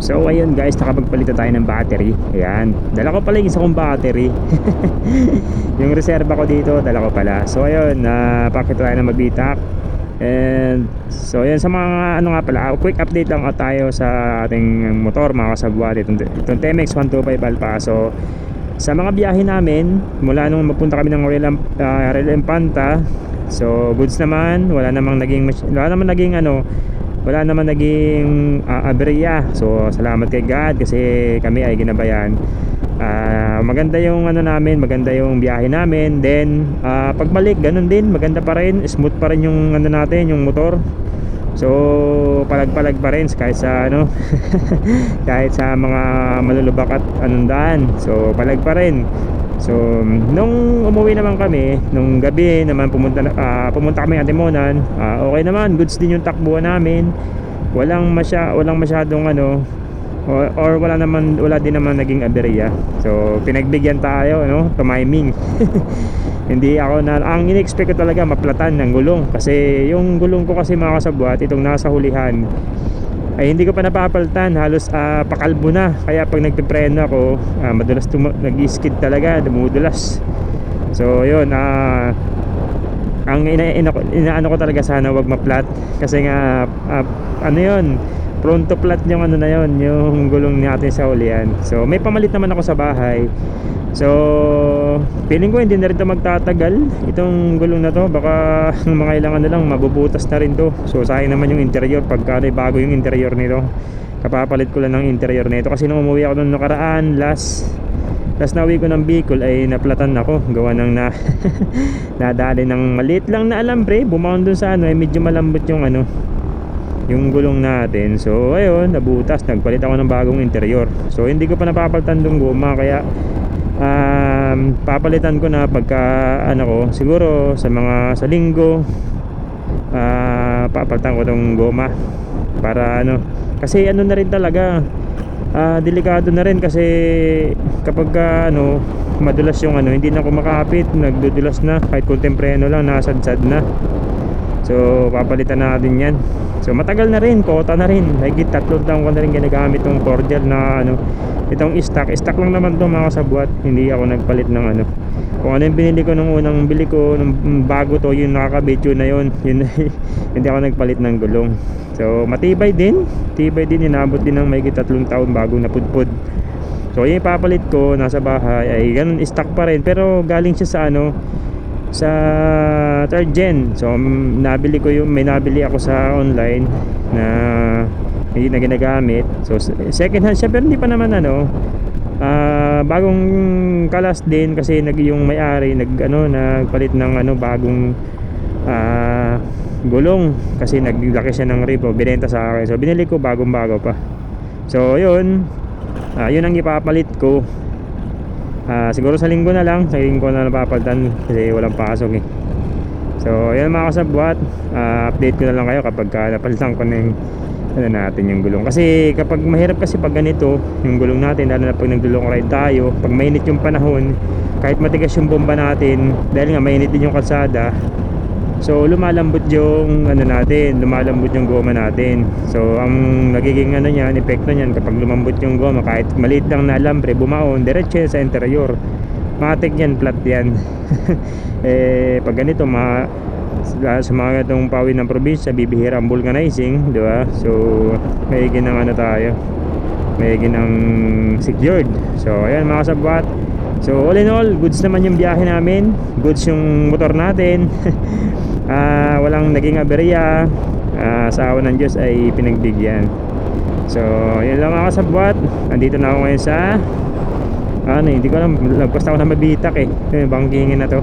so ayun guys, nakapagpalit na tayo ng battery. Ayan, dala ko pala yung isa kong battery. yung reserva ko dito, dala ko pala. So ayun, napakita tayo ng mabitak. And so ayun sa mga ano nga pala, quick update lang tayo sa ating motor mga kasabwat itong, itong TMX 125 Alpha. So sa mga biyahe namin, mula nung magpunta kami ng Royal, Am- ah, Royal Empanta, so goods naman, wala namang naging wala namang naging ano, wala naman naging uh, aberya. So salamat kay God kasi kami ay ginabayan. Ah, maganda yung ano namin, maganda yung biyahe namin. Then ah, pagbalik ganun din, maganda pa rin, smooth pa rin yung ano natin, yung motor. So palag-palag pa rin kahit sa ano kahit sa mga malulubak at anong daan. So palag pa rin. So nung umuwi naman kami, nung gabi naman pumunta ah, pumunta kami Antimonan, ah, okay naman, goods din yung takbuhan namin. Walang masya walang masyadong ano or, or wala naman wala din naman naging aberya. So pinagbigyan tayo no, tumiming. Hindi ako na ang in-expect ko talaga maplatan ng gulong kasi yung gulong ko kasi mga kasabwat itong nasa hulihan ay hindi ko pa napapalitan halos ah, pakalbo na. Kaya pag nagpipreno ako ah, madalas nag-skid talaga. Dumudulas. So yun ah ang ina, ina, inaano ko talaga sana wag maplat. Kasi nga ah, ano yun? Prone to flat yung ano na yun yung gulong natin sa ulian. So may pamalit naman ako sa bahay so feeling ko hindi na rin to magtatagal. Itong gulong na to baka mga ilang ano lang mabubutas na rin to. So sayang naman yung interior pagka bago yung interior nito. Kapapalit ko lang ng interior nito. Kasi nung umuwi ako nung nakaraan last last na uwi ko ng Bicol ay naplatan ako. Gawa ng na nadali ng maliit lang na alambre bumaon dun sa ano ay medyo malambot yung ano yung gulong natin. So ayun nabutas. Nagpalit ako ng bagong interior. So hindi ko pa napapalitan yung guma. Kaya um, papalitan ko na pagka ano ko siguro sa mga sa linggo ah papalitan ko tong goma. Para ano kasi ano na rin talaga ah delikado na rin kasi kapag ka, ano madulas yung ano hindi na ako makapit nagdudulas na. Kahit konting preno lang nasadsad na so papalitan natin yan. So matagal na rin kota na rin. Higit tatlong taon ko na rin ginagamit tong cordial na ano itong stock. Stock lang naman to mga kasabwat hindi ako nagpalit ng ano. Kung ano yung binili ko nung unang bili ko nung bago to yung nakakabit yun na yun. Yun hindi ako nagpalit ng gulong. So matibay din. Tibay din inabot din ng may tatlong taon bagong napudpud. So yung ipapalit ko nasa bahay ay ganun stock pa rin. Pero galing siya sa ano sa third gen. So nabili ko yung may nabili ako sa online na hindi na ginagamit. So second hand siya pero hindi pa naman ano. Ah, bagong kalas din kasi nag yung may-ari nag ano nagpalit ng ano bagong ah, gulong. Kasi naglaki siya ng rib o binenta sa akin. So binili ko bagong bago pa. So yun. Ah, yun ang ipapalit ko Ah, siguro sa linggo na lang, sa linggo na napapalitan kasi walang pasok eh. So, yan mga kasabwat, Ah, update ko na lang kayo kapag ka napalitan ko na yung ano natin yung gulong. Kasi kapag mahirap kasi pag ganito, yung gulong natin, lalo na pag nagdulong ride tayo, pag mainit yung panahon, kahit matigas yung bomba natin, dahil nga mainit din yung kalsada, So lumalambot yung ano natin, lumalambot yung goma natin. So ang nagiging ano niyan, epekto niyan kapag lumambot yung goma kahit maliit lang na alambre bumaon, diretso sa interior. Matik yan, flat yan. eh pag ganito ma sa mga itong pawin ng probinsya bibihira ang vulcanizing, di ba? So may ng ano tayo. May ng secured. So ayan mga sabwat. So all in all, goods naman yung biyahe namin. Goods yung motor natin. Ah, walang naging aberya. Ah, sa awan ng Diyos ay pinagbigyan. So, yun lang mga kasabwat. Andito na ako ngayon sa ano, hindi ko alam, lagpas ako na mabitak eh. Yung bangkingin na to.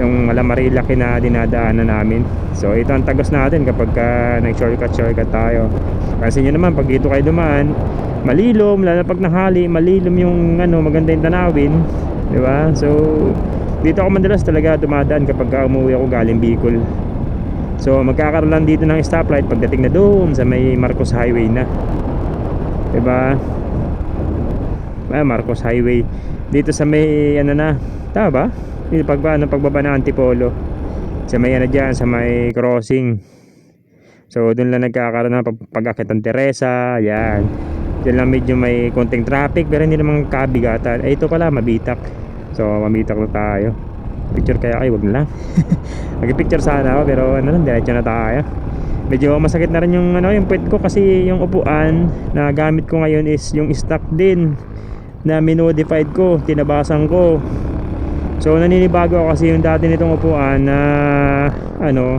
Yung malamarilaki na dinadaanan namin. So, ito ang tagos natin kapag ka nag-shortcut, shortcut tayo. Kasi nyo naman, pag dito kayo dumaan, malilom, lalo pag nahali, malilom yung ano, maganda yung tanawin. Di ba? So, dito ako madalas talaga dumadaan kapag ka umuwi ako galing Bicol. So, magkakaroon lang dito ng stoplight pagdating na doon sa may Marcos Highway na. Di ba? Ah, Marcos Highway. Dito sa may ano na, tama ba? Dito pagba, ano, pagbaba ng Antipolo. Sa may ano dyan, sa may crossing. So doon lang nagkakaroon ng pag- pag-akit ng Teresa, yan. Diyan lang medyo may konting traffic pero hindi namang kabigatan. Eh ito pala, mabitak. So mabitak na tayo. Picture kaya ay wag na lang. Mag-picture sana ako pero ano lang, diretso na tayo. Medyo masakit na rin yung ano, yung puwet ko kasi yung upuan na gamit ko ngayon is yung stock din na minodified ko, tinabasan ko. So naninibago ako kasi yung dati nitong upuan na ano,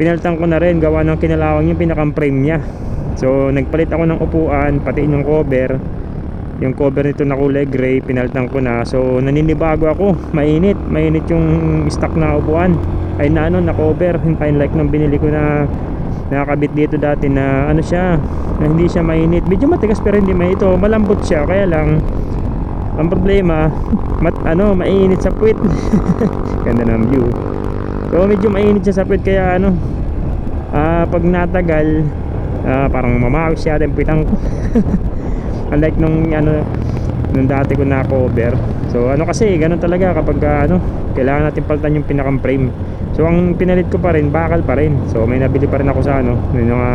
pinalitan ko na rin gawa ng kinalawang yung pinakang frame niya. So nagpalit ako ng upuan, pati yung cover. Yung cover nito na kulay gray, pinalitan ko na. So naninibago ako, mainit, mainit yung stock na upuan. Ay na ano, na cover, yung like nung binili ko na nakakabit dito dati na ano siya, na hindi siya mainit. Medyo matigas pero hindi mainit. Ito, malambot siya, kaya lang ang problema, mat, ano, mainit sa puwit. Ganda ng view. So medyo mainit siya sa puwit kaya ano, ah, pag natagal, ah, parang mamawis siya din pitang ko. Unlike nung ano, nung dati ko na cover. So ano kasi, ganun talaga kapag ah, ano, kailangan natin palitan yung pinakang frame. So ang pinalit ko pa rin, bakal pa rin. So may nabili pa rin ako sa ano, may mga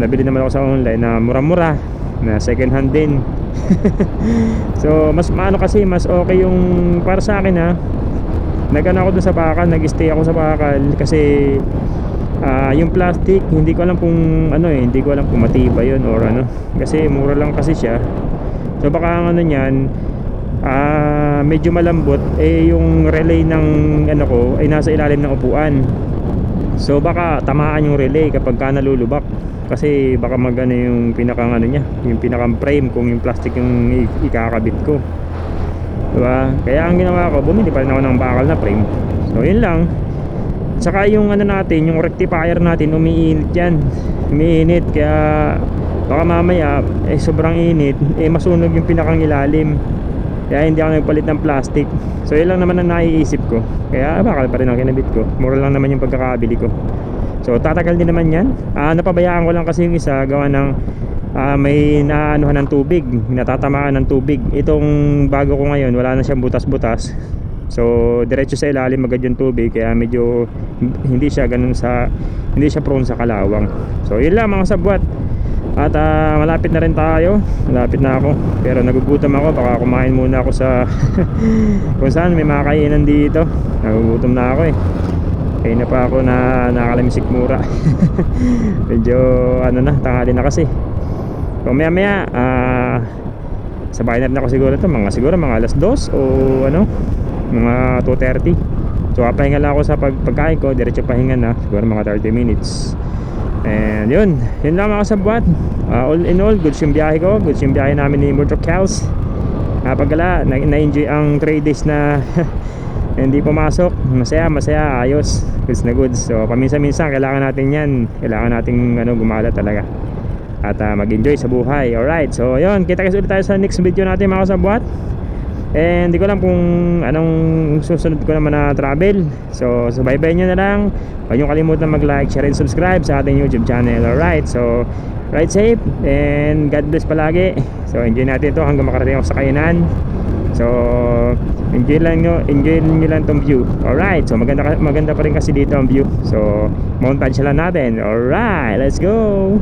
nabili naman ako sa online na mura-mura na second hand din. so mas maano kasi mas okay yung para sa akin ha. Nagano ako dun sa bakal, nag-stay ako sa bakal kasi ah, yung plastic hindi ko alam kung ano eh, hindi ko alam kung matibay yun or ano. Kasi mura lang kasi siya. So baka ang ano niyan ah medyo malambot eh yung relay ng ano ko ay nasa ilalim ng upuan. So baka tamaan yung relay kapag ka nalulubak. Kasi baka magano yung pinakang ano niya yung pinakang frame kung yung plastic yung ikakabit ko. Diba? Kaya ang ginawa ko bumili pa rin ako ng bakal na frame. So yun lang Saka yung ano natin, yung rectifier natin umiinit yan. Umiinit kaya baka mamaya eh sobrang init, eh masunog yung pinakang ilalim. Kaya hindi ako nagpalit ng plastic. So yun lang naman ang naiisip ko. Kaya bakal pa rin ang kinabit ko. Mura lang naman yung pagkakabili ko. So tatagal din naman yan. Ah, napabayaan ko lang kasi yung isa gawa ng ah, may naanuhan ng tubig, natatamaan ng tubig. Itong bago ko ngayon, wala na siyang butas-butas. So, diretso sa ilalim agad yung tubig kaya medyo hindi siya ganun sa hindi siya prone sa kalawang. So, yun lang mga sabwat. At ah, malapit na rin tayo. Malapit na ako. Pero nagugutom ako. Baka kumain muna ako sa kung saan may mga kainan dito. Nagugutom na ako eh. Kaya na pa ako na nakalamisik mura. Medyo ano na, tanghali na kasi. So maya maya, ah, sa bahay na rin ako siguro to mga siguro mga alas 2 o ano mga 2.30 so papahinga lang ako sa pag pagkain ko. Diretso pahinga na. Siguro mga 30 minutes. And yun. Yun lang mga sabwat uh, all in all goods yung biyahe ko. Goods yung biyahe namin ni Motor Cows napagala. Na- na-enjoy ang 3 days na hindi pumasok. Masaya masaya. Ayos. Goods na goods. So paminsan-minsan kailangan natin yan. Kailangan nating ano, gumala talaga. At ah, mag-enjoy sa buhay. Alright. So yun. Kita kasi ulit tayo sa next video natin mga kasabwat and hindi ko alam kung anong susunod ko naman na travel. So subaybay nyo na lang. Huwag nyo kalimutan mag like, share and subscribe sa ating youtube channel. Alright so ride safe and God bless palagi. So enjoy natin ito hanggang makarating ako sa kainan. So enjoy lang nyo enjoy nyo lang tong view. Alright so maganda, maganda pa rin kasi dito ang view. So montage lang natin. Alright let's go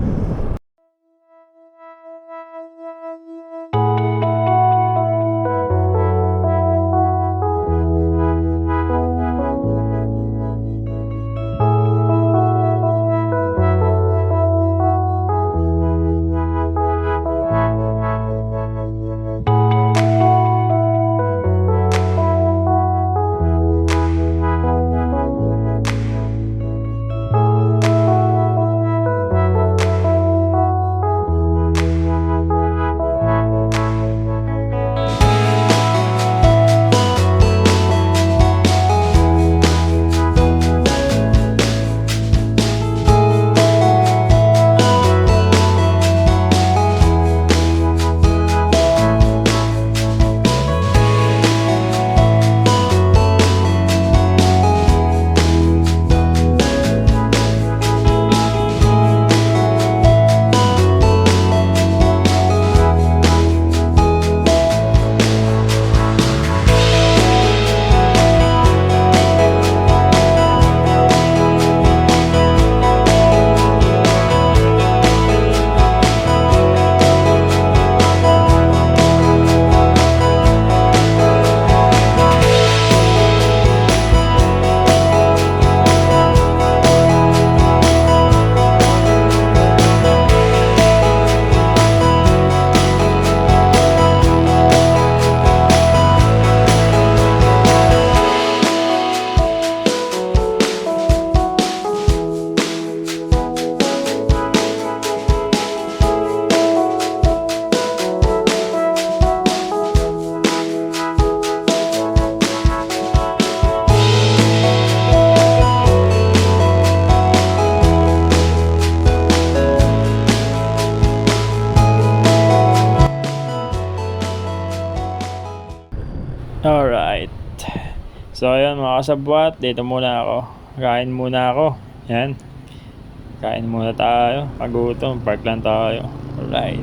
Ayun mga kasabwat, dito muna ako. Kain muna ako. Yan. Kain muna tayo. Pagutom, park lang tayo. Alright.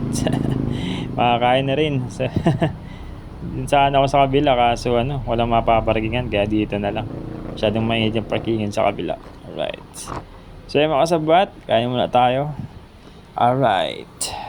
Makakain na rin. Sana ako sa kabila kaso ano, walang mapaparkingan kaya dito na lang. Masyadong mainit yung parkingan sa kabila. Alright. So yun mga kasabwat, kain muna tayo. Alright.